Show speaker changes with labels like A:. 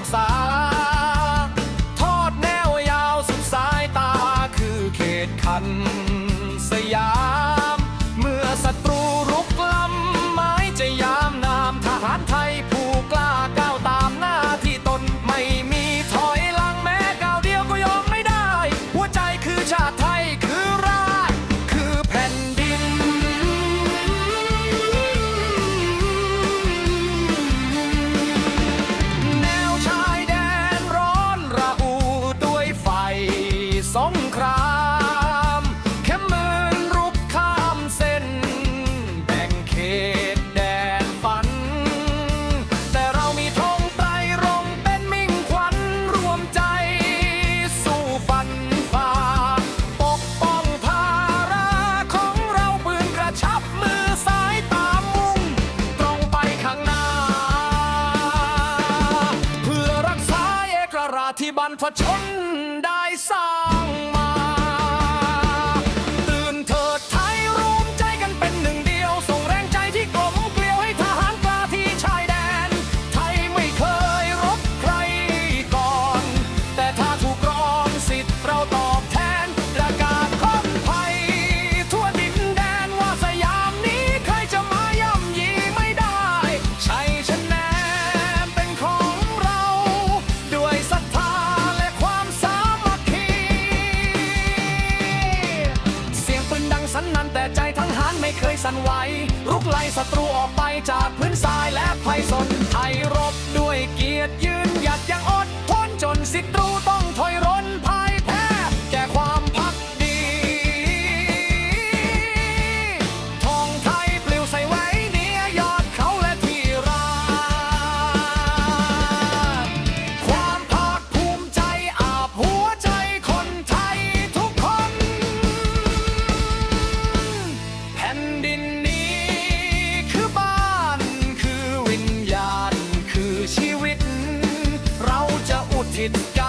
A: outside. Antwort นั้นแต่ใจทั้งหานไม่เคยสั่นไหวลุกไล่ศัตรูออกไปจากพื้นทรายและไพศน ดินนี้คือบ้านคือวิญญาณคือชีวิต เราจะอุทิศ